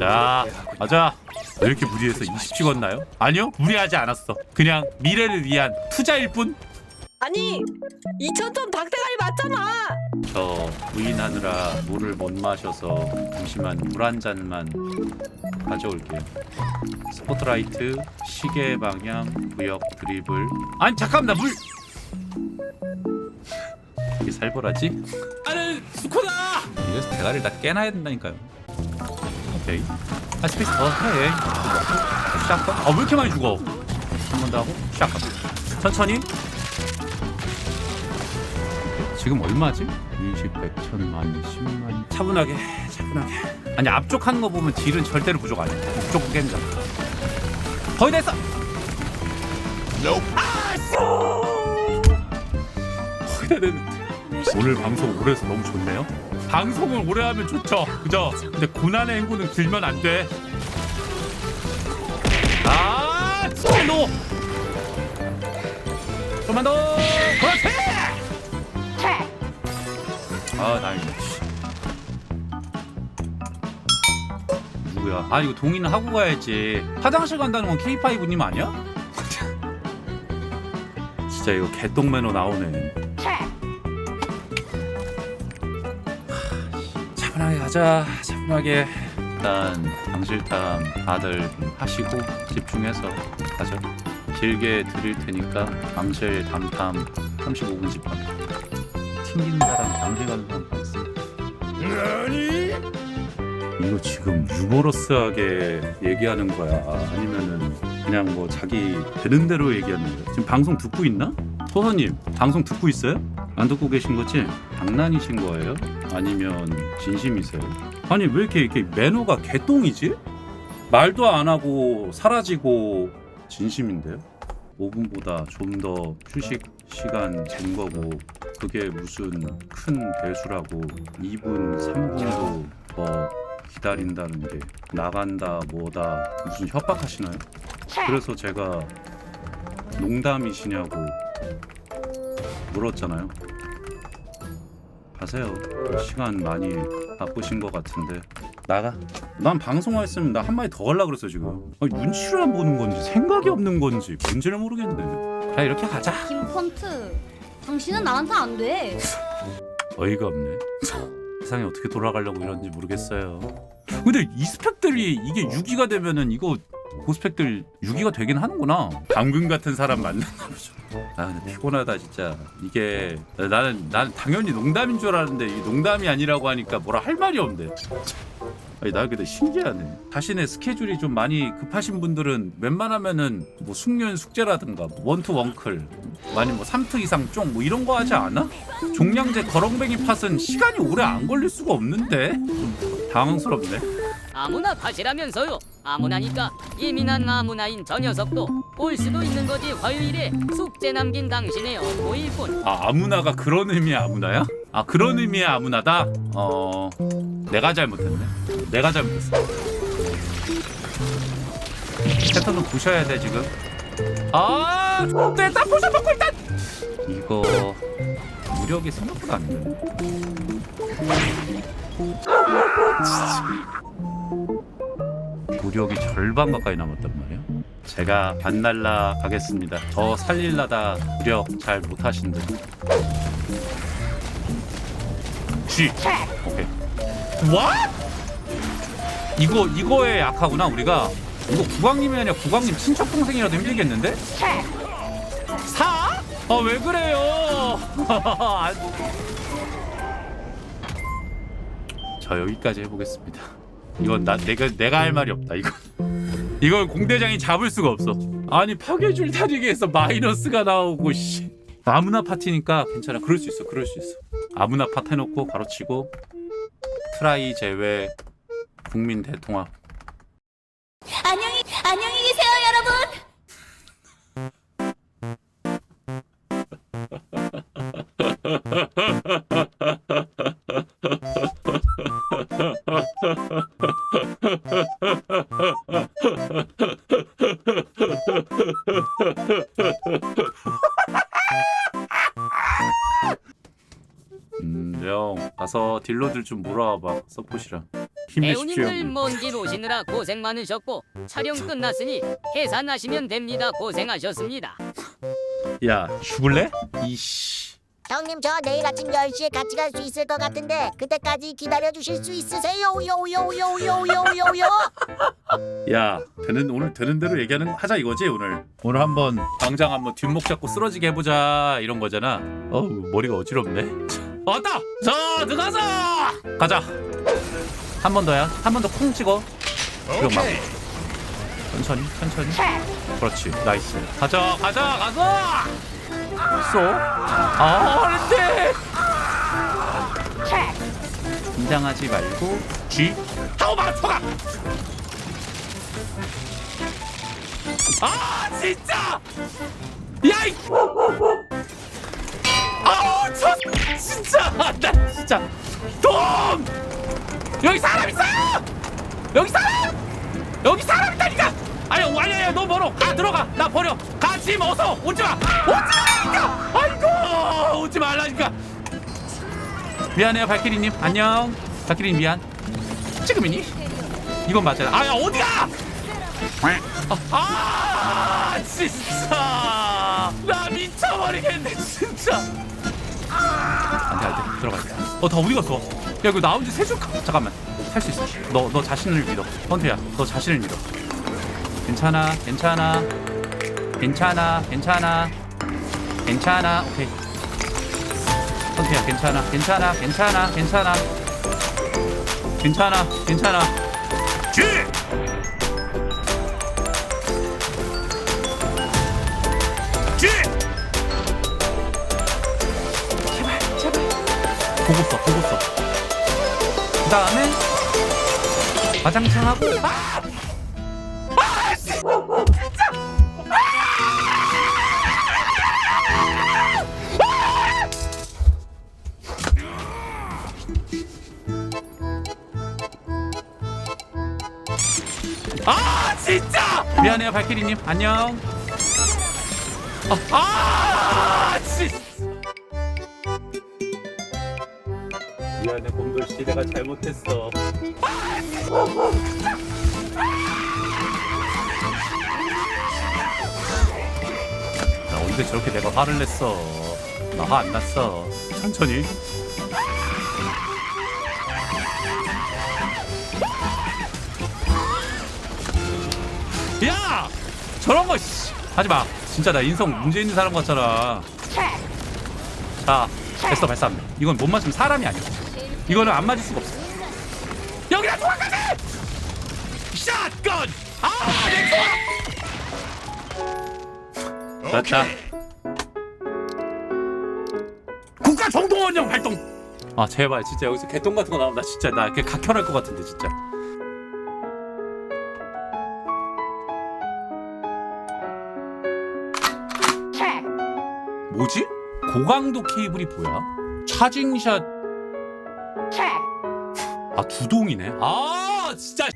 자, 맞아. 왜 이렇게 무리해서 20 찍었나요? 아니요, 무리하지 않았어. 그냥 미래를 위한 투자일 뿐. 아니 2천톤 닭대가리 맞잖아. 저 부인하느라 물을 못 마셔서 잠시만 물 한 잔만 가져올게요. 스포트라이트, 시계 방향, 구역 드리블. 아니 잠깐만 나 물. 이게 살벌하지? 나는 수코다. 이래서 대가리를 다 깨놔야 된다니까요. 오케이. 아 스페이스 더 해. 샷건. 아왜 이렇게 많이 죽어? 한 번 더 하고 샷건. 천천히. 지금 얼마지? 20, 100, 1000 만, 10만 차분하게 차분하게 아니 앞쪽 하는 거 보면 딜은 절대로 부족 아니야 앞쪽 깬다 거의 됐어 아, 씨! 거의 다 됐는데 오늘 방송 오래 해서 너무 좋네요. 방송을 오래 하면 좋죠. 그죠? 근데 고난의 행군은 길면 안 돼. 아 손도 좀만 더. 그렇지! 아 다행이다. 씨. 누구야? 아 이거 동의는 하고 가야지. 화장실 간다는 건 K5님 아니야? 진짜 이거 개똥 매너 나오네 하, 차분하게 가자 차분하게. 일단 방실탐 다들 하시고 집중해서 가죠. 길게 드릴 테니까 방실 담탐 35분 집합. 튕기는 사람 방실 가는 사람 다 있어 이거 지금 유머러스하게 얘기하는 거야? 아니면은 그냥 뭐 자기 되는 대로 얘기하는 거야? 지금 방송 듣고 있나? 소선님 방송 듣고 있어요? 안 듣고 계신 거지? 장난이신 거예요? 아니면 진심이세요? 아니 왜 이렇게 이렇게 매너가 개똥이지? 말도 안 하고 사라지고 진심인데요? 5분보다 좀 더 휴식 시간 된 거고 그게 무슨 큰 대수라고 2분 3분도 더 기다린다는 게 나간다 뭐다 무슨 협박하시나요? 그래서 제가 농담이시냐고 물었잖아요. 가세요. 시간 많이 바쁘신 것 같은데 나가. 난 방송했으면 나 한마디 더 하려 그랬어 지금. 아니, 눈치를 안 보는 건지 생각이 없는 건지 뭔지를 모르겠네. 자 이렇게 가자. 김펀트 당신은 나한테 안 돼. 어이가 없네. 세상이 어떻게 돌아가려고 이런지 모르겠어요. 근데 이 스펙들이 이게 6위가 되면은 이거 고스펙들 6위가 되긴 하는구나. 당근 같은 사람 만났나 보죠. 아 근데 피곤하다 진짜. 이게 나는 나는 당연히 농담인 줄 알았는데 이 농담이 아니라고 하니까 뭐라 할 말이 없네. 아니 나 근데 신기하네. 자신의 스케줄이 좀 많이 급하신 분들은 웬만하면은 뭐 숙련 숙제라든가 원투 원클 아니면 뭐 3투 이상 쫑 뭐 이런 거 하지 않아? 종량제 거렁뱅이 팟은 시간이 오래 안 걸릴 수가 없는데 좀 당황스럽네. 아무나 팟이라면서요 아무나니까 예민한 아무나인 저 녀석도 올 수도 있는 거지 화요일에 숙제 남긴 당신의 업보일 뿐 아 아무나가 그런 의미의 아무나야? 아 그런 의미의 아무나다? 어 내가 잘못했네. 내가 잘못했어. 패턴은 보셔야 돼 지금. 아 됐다 보셔 받고 일단 이거 무력이 생각보다 안 되네. 무력이 절반 가까이 남았단 말이야. 제가 반날라 가겠습니다. 저 살릴라다 무력 잘 못하신들. G. 오케이. What? 이거 이거에 약하구나 우리가. 이거 국왕님이 아니라 국왕님 친척 동생이라도 힘들겠는데? 사? 아 왜 그래요? 저 여기까지 해보겠습니다. 이건 나 내가 내가 할 말이 없다. 이거 이걸 공대장이 잡을 수가 없어. 아니 파괴줄 다리기에서 마이너스가 나오고 씨. 아무나 파티니까 괜찮아. 그럴 수 있어. 그럴 수 있어. 아무나 파트 해놓고 가로치고 트라이 제외 국민 대통합. 안녕히 안녕히 계세요, 여러분. 가서 딜러들 좀 몰아와봐. 서폿이랑. 힘내십시오. 배우님들 먼 길 오시느라 고생 많으셨고 촬영 끝났으니 계산하시면 됩니다. 고생하셨습니다. 야 죽을래? 이씨. 형님 저 내일 아침 10시에 같이 갈 수 있을 것 같은데 그때까지 기다려 주실 수 있으세요? 요요요요요요요 야 되는 오늘 되는 대로 얘기하는 거 하자 이거지 오늘. 오늘 한번 당장 한번 뒷목 잡고 쓰러지게 해보자 이런 거잖아. 어우 머리가 어지럽네. 왔다. 자 들어가자. 가자. 한 번 더야. 한 번더콩 찍어. 그럼 막. 천천히 천천히. 그렇지 나이스. 가자 가자 가자. 쏘. 아 안돼. 긴장하지 말고 G. 하고 맞춰가. 아 진짜 야이 아우 저 진짜 나 진짜. 돔 여기 사람 있어! 여기 사람! 여기 사람 있다니까! 아니 아니 아니 너무 멀어. 가 들어가. 나 버려. 가지 어서. 오지마. 오지마니까! 아이고 오지 말라니까. 미안해요 발키리님. 안녕. 발키리님 미안. 지금이니? 이건 맞아요. 아야 어디야 아 진짜. 나 미쳐버리겠네 진짜 안돼 안돼. 들어가 어다 어디 갔어? 야 이거 나온 지세 줄 잠깐만. 할 수 있어. 너 너 자신을 믿어. 헌트야 너 자신을 믿어. 괜찮아 괜찮아. 괜찮아 괜찮아. 괜찮아. 오케이. 헌트야 괜찮아 괜찮아 괜찮아 괜찮아. 괜찮아 괜찮아. 쥐 쥐! 보고 써. 그 다음에 화장창 하고. 아! 아! 미안해요, 발키리님. 안녕. 아, 아, 씨. 미안해, 곰돌 씨, 내가 잘못했어. 나 언제 저렇게 내가 화를 냈어? 나 화 안 났어. 천천히. 야! 저런 거 씨. 하지 마. 진짜 나 인성 문제 있는 사람 같잖아. 자, 됐어 발삼. 이건 못 맞으면 사람이 아니야. 이거는 안 맞을 수가 없어. 여기다 도망가지! 샷건! 아, 내 좋아! 됐다. 국가 정동원령 활동. 아 제발 진짜 여기서 개똥 같은 거 나오면 나 진짜 나 이렇게 각혈할 것 같은데 진짜. 뭐지? 고강도 케이블이 뭐야? 차징샷 아 두 동이네? 아 진짜